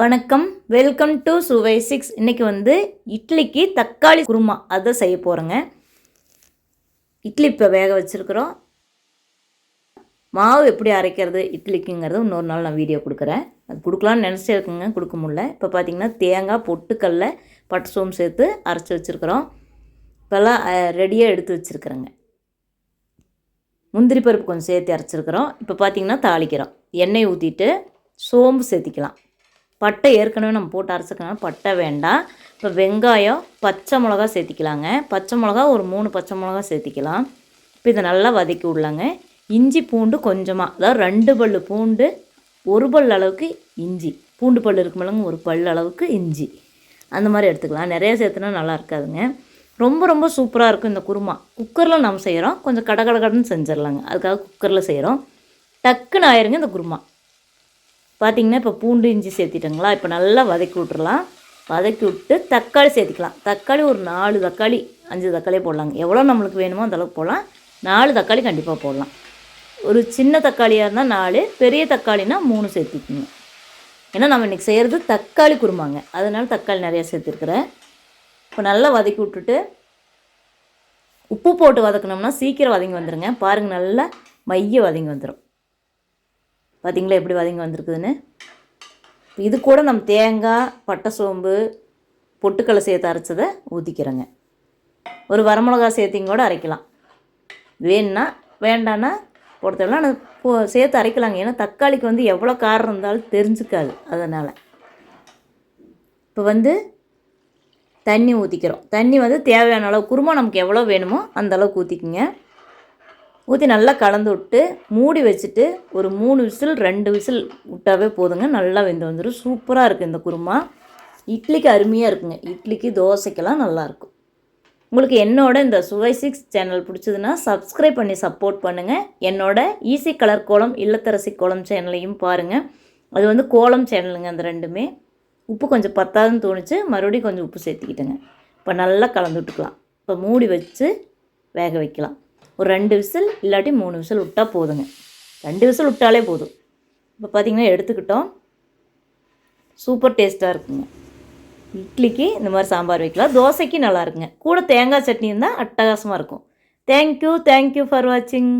வணக்கம். Welcome to சுவை six இன்றைக்கி வந்து இட்லிக்கு தக்காளி குருமா. அதை செய்ய போகிறேங்க இட்லி இப்போ வேக வச்சுருக்குறோம். மாவு எப்படி அரைக்கிறது இட்லிக்குங்கிறது இன்னொரு நாள் நான் வீடியோ கொடுக்குறேன். அது கொடுக்கலான்னு நினச்சே இருக்குங்க. கொடுக்க முடில இப்போ பார்த்தீங்கன்னா தேங்காய் பொட்டுக்கல்ல பட்டு சோம்பு சேர்த்து அரைச்சி வச்சுருக்குறோம். இப்போல்லாம் ரெடியாக எடுத்து வச்சுருக்குறேங்க. முந்திரி பருப்பு கொஞ்சம் சேர்த்து அரைச்சிருக்கிறோம். இப்போ பார்த்தீங்கன்னா தாளிக்கிறோம். எண்ணெய் ஊற்றிட்டு சோம்பு சேர்த்திக்கலாம். பட்டை ஏற்கனவே நம்ம போட்டு அரைச்சிக்கலாம் பட்டை வேண்டாம். இப்போ வெங்காயம் பச்சை மிளகா சேர்த்திக்கலாங்க. பச்சை மிளகா ஒரு மூணு பச்சை மிளகா சேர்த்திக்கலாம். இப்போ இதை நல்லா வதக்கி விடலாங்க. இஞ்சி பூண்டு கொஞ்சமாக அதாவது ரெண்டு பல் பூண்டு ஒரு பல் அளவுக்கு இஞ்சி. பூண்டு பல் இருக்குமில்லங்க ஒரு பல் அளவுக்கு இஞ்சி. அந்த மாதிரி எடுத்துக்கலாம். நிறைய சேர்த்துனா நல்லா இருக்காதுங்க. ரொம்ப ரொம்ப சூப்பராக இருக்கும் இந்த குருமா. குக்கரில் நம்ம செய்கிறோம் கொஞ்சம் கட கடன்னு செஞ்சிடலாங்க. அதுக்காக குக்கரில் செய்கிறோம் டக்குன்னு ஆயிருங்க இந்த குருமா. பார்த்திங்கன்னா இப்போ பூண்டு இஞ்சி சேர்த்திட்டங்களா? இப்போ நல்லா வதக்கி விட்றலாம் வதக்கி விட்டு தக்காளி சேர்த்திக்கலாம். தக்காளி ஒரு நாலு தக்காளி அஞ்சு தக்காளி போடலாங்க. எவ்வளோ நம்மளுக்கு வேணுமோ அந்தளவுக்கு போடலாம். நாலு தக்காளி கண்டிப்பாக போடலாம். ஒரு சின்ன தக்காளியாக இருந்தால் நாலு பெரிய தக்காளினா மூணு சேர்த்திக்கோங்க. ஏன்னா நம்ம இன்றைக்கி செய்கிறது தக்காளி குருமாங்க. அதனால தக்காளி நிறையா சேர்த்துருக்குறேன். இப்போ நல்லா வதக்கி விட்டுட்டு உப்பு போட்டு வதக்கினோம்னா சீக்கிரம் வதங்கி வந்துடுங்க பாருங்கள் நல்லா மைய வதங்கி வந்துடும் பார்த்திங்களா எப்படி வதங்கி வந்திருக்குதுன்னு? இது கூட நம்ம தேங்காய் பட்டை சோம்பு பொட்டுக்கடலை சேர்த்து அரைச்சதை ஊற்றிக்கிறோங்க ஒரு வரமிளகா சேர்த்திங்க கூட அரைக்கலாம். வேணும்னா வேண்டான்னா பொறுத்தவரைலாம் நான் சேர்த்து அரைக்கலாங்க. ஏன்னா தக்காளிக்கு வந்து எவ்வளோ காரம் இருந்தாலும் தெரிஞ்சுக்காது அதனால். இப்போ வந்து தண்ணி ஊற்றிக்கிறோம் தண்ணி வந்து தேவையான அளவு குருமா நமக்கு எவ்வளோ வேணுமோ அந்த அளவுக்கு ஊற்றிக்குங்க ஊற்றி நல்லா கலந்து விட்டு மூடி வச்சுட்டு ஒரு மூணு விசில் ரெண்டு விசில் விட்டாவே போதுங்க. நல்லா வெந்து வந்துடும் சூப்பராக இருக்குது இந்த குருமா. இட்லிக்கு அருமையாக இருக்குங்க. இட்லிக்கு தோசைக்கெல்லாம் நல்லாயிருக்கும் உங்களுக்கு என்னோட இந்த சுவை சிக்ஸ் சேனல் பிடிச்சதுன்னா சப்ஸ்கிரைப் பண்ணி சப்போர்ட் பண்ணுங்கள் என்னோட ஈஸி கலர் கோலம் இல்லத்தரசி கோலம் சேனலையும் பாருங்கள் அது வந்து கோலம் சேனலுங்க அந்த ரெண்டுமே. உப்பு கொஞ்சம் பத்தாதுன்னு தோணுச்சு. மறுபடியும் கொஞ்சம் உப்பு சேர்த்துக்கிட்டேங்க. இப்போ நல்லா கலந்து விட்டுக்கலாம். இப்போ மூடி வச்சு வேக வைக்கலாம். ஒரு ரெண்டு விசில் இல்லாட்டி மூணு விசில் விட்டால் போதுங்க. ரெண்டு விசில் விட்டாலே போதும். இப்போ பார்த்திங்கன்னா எடுத்துக்கிட்டோம். சூப்பர் டேஸ்ட்டாக இருக்குங்க. இட்லிக்கு இந்த மாதிரி சாம்பார் வைக்கலாம். தோசைக்கு நல்லா இருக்குங்க. கூட தேங்காய் சட்னி இருந்தால் அட்டகாசமாக இருக்கும். தேங்க்யூ தேங்க்யூ ஃபார் வாட்சிங்